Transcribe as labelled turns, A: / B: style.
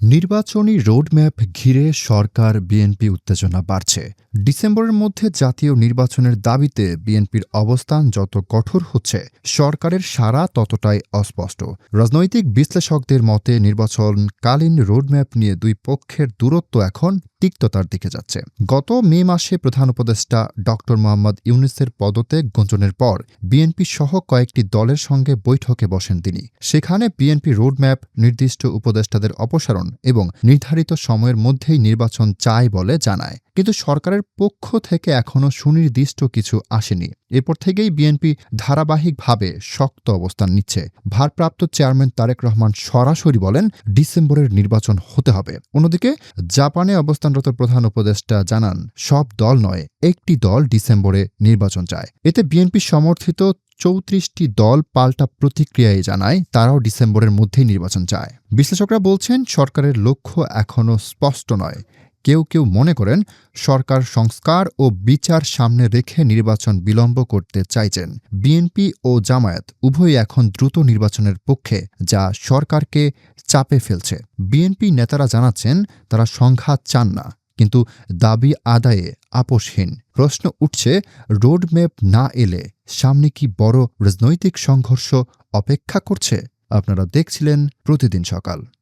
A: নির্বাচনী রোডম্যাপ ঘিরে সরকার বিএনপি উত্তেজনা বাড়ছে। ডিসেম্বরের মধ্যে জাতীয় নির্বাচনের দাবিতে বিএনপির অবস্থান যত কঠোর হচ্ছে, সরকারের সারা ততটাই অস্পষ্ট। রাজনৈতিক বিশ্লেষকদের মতে, নির্বাচনকালীন রোডম্যাপ নিয়ে দুই পক্ষের দূরত্ব এখন তিক্ততার দিকে যাচ্ছে। গত মে মাসে প্রধান উপদেষ্টা ড. মোহাম্মদ ইউনুসের পদত্যাগ গুঞ্জনের পর বিএনপি সহ কয়েকটি দলের সঙ্গে বৈঠকে বসেন তিনি। সেখানে বিএনপি রোডম্যাপ, নির্দিষ্ট উপদেষ্টাদের অপসারণ এবং নির্ধারিত সময়ের মধ্যেই নির্বাচন চায় বলে জানায়। কিন্তু সরকারের পক্ষ থেকে এখনও সুনির্দিষ্ট কিছু আসেনি। এরপর থেকেই বিএনপি ধারাবাহিকভাবে শক্ত অবস্থান নিচ্ছে। ভারপ্রাপ্ত চেয়ারম্যান তারেক রহমান সরাসরি বলেন, ডিসেম্বরের নির্বাচন হতে হবে। অন্যদিকে, জাপানে অবস্থানরত প্রধান উপদেষ্টা জানান, সব দল নয়, একটি দল ডিসেম্বরে নির্বাচন চায়। এতে বিএনপি সমর্থিত চৌত্রিশটি দল পাল্টা প্রতিক্রিয়ায় জানায়, তারাও ডিসেম্বরের মধ্যেই নির্বাচন চায়। বিশ্লেষকরা বলছেন, সরকারের লক্ষ্য এখনও স্পষ্ট নয়। কেউ কেউ মনে করেন সরকার সংস্কার ও বিচার সামনে রেখে নির্বাচন বিলম্ব করতে চাইছেন। বিএনপি ও জামায়াত উভয়ই এখন দ্রুত নির্বাচনের পক্ষে, যা সরকারকে চাপে ফেলছে। বিএনপি নেতারা জানাচ্ছেন তারা সংঘাত চান না, কিন্তু দাবি আদায়ে আপোষহীন। প্রশ্ন উঠছে, রোডম্যাপ না এলে সামনে কি বড় রাজনৈতিক সংঘর্ষ অপেক্ষা করছে? আপনারা দেখছিলেন প্রতিদিন সকাল।